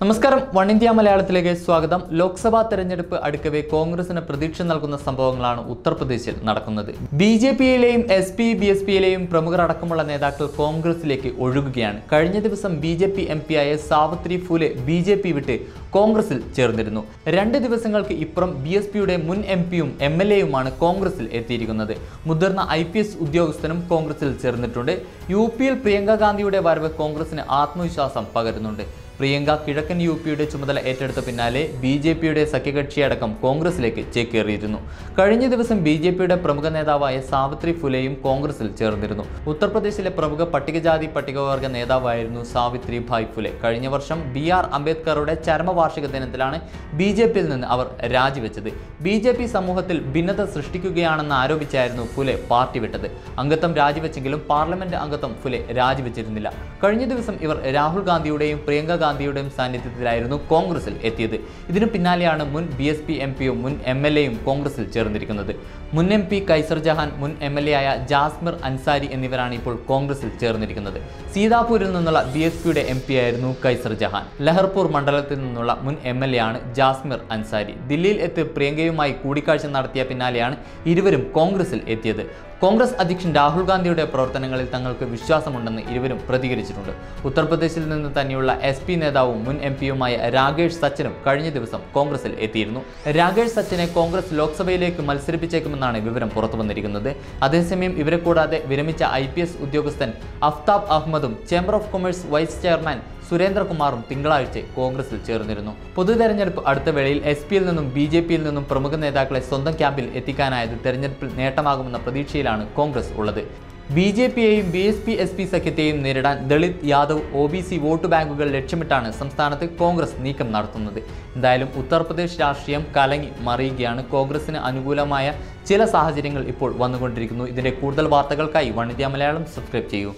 നമസ്കാരം. One India മലയാളത്തിലേക്ക് സ്വാഗതം. ലോക്സഭാ തെരഞ്ഞെടുപ്പ് അടുക്കവേ കോൺഗ്രസിന് പ്രതീക്ഷ നൽകുന്ന സംഭവങ്ങളാണ് ഉത്തർപ്രദേശിൽ നടക്കുന്നത്. ബി ജെ പിയിലെയും എസ് പി ബി എസ് പിയിലെയും പ്രമുഖർ അടക്കമുള്ള നേതാക്കൾ കോൺഗ്രസിലേക്ക് ഒഴുകുകയാണ്. കഴിഞ്ഞ ദിവസം B J P M P ആയ Savitri Phule B J P വിട്ട് കോൺഗ്രസിൽ ചേർന്നിരുന്നു. രണ്ട് ദിവസങ്ങൾക്ക് ഇപ്പുറം ബി എസ് പിയുടെ മുൻ എം പിയും എം എൽ എയുമാണ് കോൺഗ്രസിൽ എത്തിയിരിക്കുന്നത്. മുതിർന്ന ഐ പി എസ് ഉദ്യോഗസ്ഥനും കോൺഗ്രസിൽ ചേർന്നിട്ടുണ്ട്. യു പിയിൽ പ്രിയങ്ക ഗാന്ധിയുടെ വരവ് കോൺഗ്രസിന് ആത്മവിശ്വാസം പകരുന്നുണ്ട്. പ്രിയങ്ക കിഴക്കൻ യു പിയുടെ ചുമതല ഏറ്റെടുത്ത പിന്നാലെ ബി ജെ പിയുടെ സഖ്യകക്ഷിയടക്കം കോൺഗ്രസിലേക്ക് ചേക്കേറിയിരുന്നു. കഴിഞ്ഞ ദിവസം ബി ജെ പിയുടെ പ്രമുഖ നേതാവായ സാവിത്രി ഫുലെയും കോൺഗ്രസിൽ ചേർന്നിരുന്നു. ഉത്തർപ്രദേശിലെ പ്രമുഖ പട്ടികജാതി പട്ടികവർഗ നേതാവായിരുന്നു സാവിത്രി ഭായ് ഫുലെ. കഴിഞ്ഞ വർഷം ബി ആർ അംബേദ്കറുടെ ചരമവാർഷിക ദിനത്തിലാണ് ബി ജെ പിയിൽ നിന്ന് അവർ രാജിവെച്ചത്. ബി ജെ പി സമൂഹത്തിൽ ഭിന്നത സൃഷ്ടിക്കുകയാണെന്ന് ആരോപിച്ചായിരുന്നു ഫുലെ പാർട്ടി വിട്ടത്. അംഗത്വം രാജിവെച്ചെങ്കിലും പാർലമെന്റ് അംഗത്വം ഫുലെ രാജിവെച്ചിരുന്നില്ല. കഴിഞ്ഞ ദിവസം ഇവർ രാഹുൽ ഗാന്ധിയുടെയും പ്രിയങ്ക ഗാന്ധിയുടെയും സാന്നിധ്യത്തിലായിരുന്നു കോൺഗ്രസിൽ എത്തിയത്. ഇതിനു പിന്നാലെയാണ് മുൻ ബി എസ് പി എം പിയും മുൻ എം എൽ എയും കോൺഗ്രസിൽ ചേർന്നിരിക്കുന്നത്. മുൻ എം പി കൈസർ ജഹാൻ മുൻ എം എൽ എ ആയ ജാസ്മിർ അൻസാരി എന്നിവരാണ് ഇപ്പോൾ കോൺഗ്രസിൽ ചേർന്നിരിക്കുന്നത്. സീതാപൂരിൽ നിന്നുള്ള ബി എസ് പിയുടെ എം പി ആയിരുന്നു കൈസർ ജഹാൻ. ലഹർപൂർ മണ്ഡലത്തിൽ നിന്നുള്ള മുൻ എം എൽ എ ആണ് ജാസ്മിർ അൻസാരി. ദില്ലിയിൽ എത്തി പ്രിയങ്കയുമായി കൂടിക്കാഴ്ച നടത്തിയ പിന്നാലെയാണ് ഇരുവരും കോൺഗ്രസിൽ എത്തിയത്. കോൺഗ്രസ് അധ്യക്ഷൻ രാഹുൽ ഗാന്ധിയുടെ പ്രവർത്തനങ്ങളിൽ തങ്ങൾക്ക് വിശ്വാസമുണ്ടെന്ന് ഇരുവരും പ്രതികരിച്ചിട്ടുണ്ട്. ഉത്തർപ്രദേശിൽ നിന്ന് തന്നെയുള്ള എസ് പി നേതാവും മുൻ എം പിയുമായ രാകേഷ് സച്ചനും കഴിഞ്ഞ ദിവസം കോൺഗ്രസിൽ എത്തിയിരുന്നു. രാകേഷ് സച്ചിനെ കോൺഗ്രസ് ലോക്സഭയിലേക്ക് മത്സരിപ്പിച്ചേക്കുമെന്നാണ് വിവരം പുറത്തു വന്നിരിക്കുന്നത്. അതേസമയം ഇവരെ കൂടാതെ വിരമിച്ച ഐ ഉദ്യോഗസ്ഥൻ Aftab അഹമ്മദും chamber of commerce vice chairman സുരേന്ദ്രകുമാറും തിങ്കളാഴ്ച കോൺഗ്രസിൽ ചേർന്നിരുന്നു. പൊതു തെരഞ്ഞെടുപ്പ് അടുത്ത വേളയിൽ എസ് പിയിൽ നിന്നും ബി ജെ പിയിൽ നിന്നും പ്രമുഖ നേതാക്കളെ സ്വന്തം ക്യാമ്പിൽ എത്തിക്കാനായത് തെരഞ്ഞെടുപ്പിൽ നേട്ടമാകുമെന്ന പ്രതീക്ഷയിലാണ് കോൺഗ്രസ് ഉള്ളത്. B J പിയെയും B S P S P സഖ്യത്തെയും നേരിടാൻ Dalit Yadav O B C vote ബാങ്കുകൾ ലക്ഷ്യമിട്ടാണ് സംസ്ഥാനത്ത് കോൺഗ്രസ് നീക്കം നടത്തുന്നത്. എന്തായാലും ഉത്തർപ്രദേശ് രാഷ്ട്രീയം കലങ്ങി മറിയുകയാണ്. കോൺഗ്രസിന് അനുകൂലമായ ചില സാഹചര്യങ്ങൾ ഇപ്പോൾ വന്നുകൊണ്ടിരിക്കുന്നു. ഇതിന്റെ കൂടുതൽ വാർത്തകൾക്കായി വണിത മലയാളം സബ്സ്ക്രൈബ് ചെയ്യൂ.